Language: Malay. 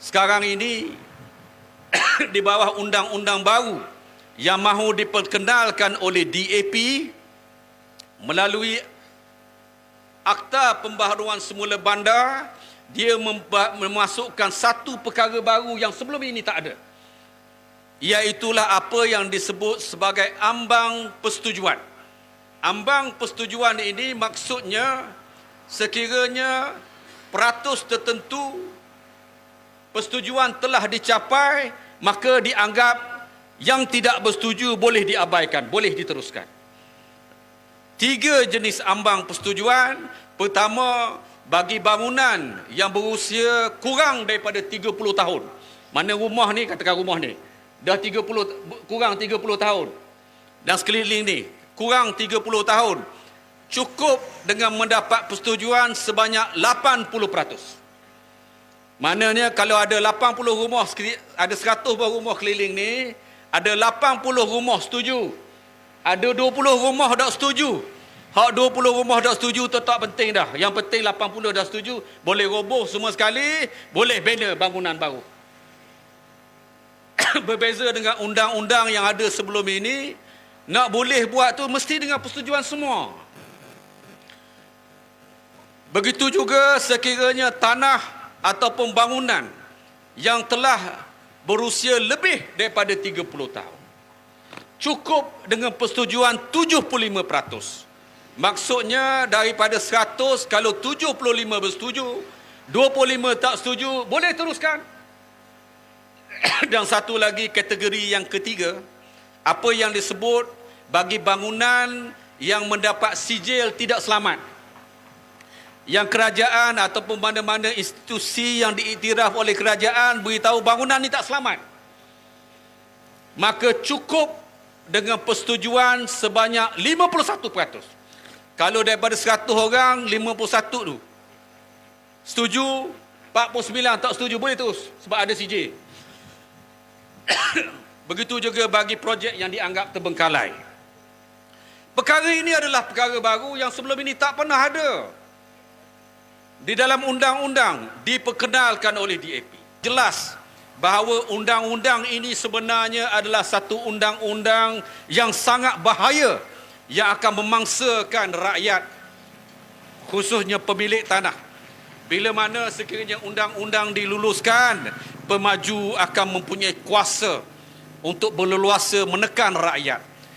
sekarang ini di bawah undang-undang baru yang mahu diperkenalkan oleh DAP melalui Akta Pembaharuan Semula Bandar dia memasukkan satu perkara baru yang sebelum ini tak ada iaitulah apa yang disebut sebagai ambang persetujuan. Ambang persetujuan ini maksudnya sekiranya peratus tertentu persetujuan telah dicapai maka dianggap yang tidak bersetuju boleh diabaikan, boleh diteruskan. Tiga jenis ambang persetujuan. Pertama, bagi bangunan yang berusia kurang daripada 30 tahun. Mana rumah ni, katakan rumah ni. Dah 30, kurang 30 tahun. Dan sekeliling ni, kurang 30 tahun. Cukup dengan mendapat persetujuan sebanyak 80%. Maknanya kalau ada 80 rumah, ada 100 buah rumah keliling ni, ada 80 rumah setuju. Ada 20 rumah tak setuju. Hak 20 rumah tak setuju tu tak penting dah. Yang penting 80 dah setuju, boleh roboh semua sekali, boleh bina bangunan baru. Berbeza dengan undang-undang yang ada sebelum ini, nak boleh buat tu mesti dengan persetujuan semua. Begitu juga sekiranya tanah ataupun bangunan yang telah berusia lebih daripada 30 tahun. Cukup dengan persetujuan 75%. Maksudnya daripada 100 kalau 75 bersetuju, 25 tak setuju, boleh teruskan. Dan satu lagi kategori yang ketiga, apa yang disebut bagi bangunan yang mendapat sijil tidak selamat. Yang kerajaan ataupun mana-mana institusi yang diiktiraf oleh kerajaan beritahu bangunan ini tak selamat. Maka cukup dengan persetujuan sebanyak 51%. Kalau daripada 100 orang, 51 tu. Setuju, 49 tak setuju, boleh terus. Sebab ada CJ. Begitu juga bagi projek yang dianggap terbengkalai. Perkara ini adalah perkara baru yang sebelum ini tak pernah ada. Di dalam undang-undang diperkenalkan oleh DAP. Jelas bahawa undang-undang ini sebenarnya adalah satu undang-undang yang sangat bahaya yang akan memangsakan rakyat khususnya pemilik tanah. Bila mana sekiranya undang-undang diluluskan, pemaju akan mempunyai kuasa untuk berleluasa menekan rakyat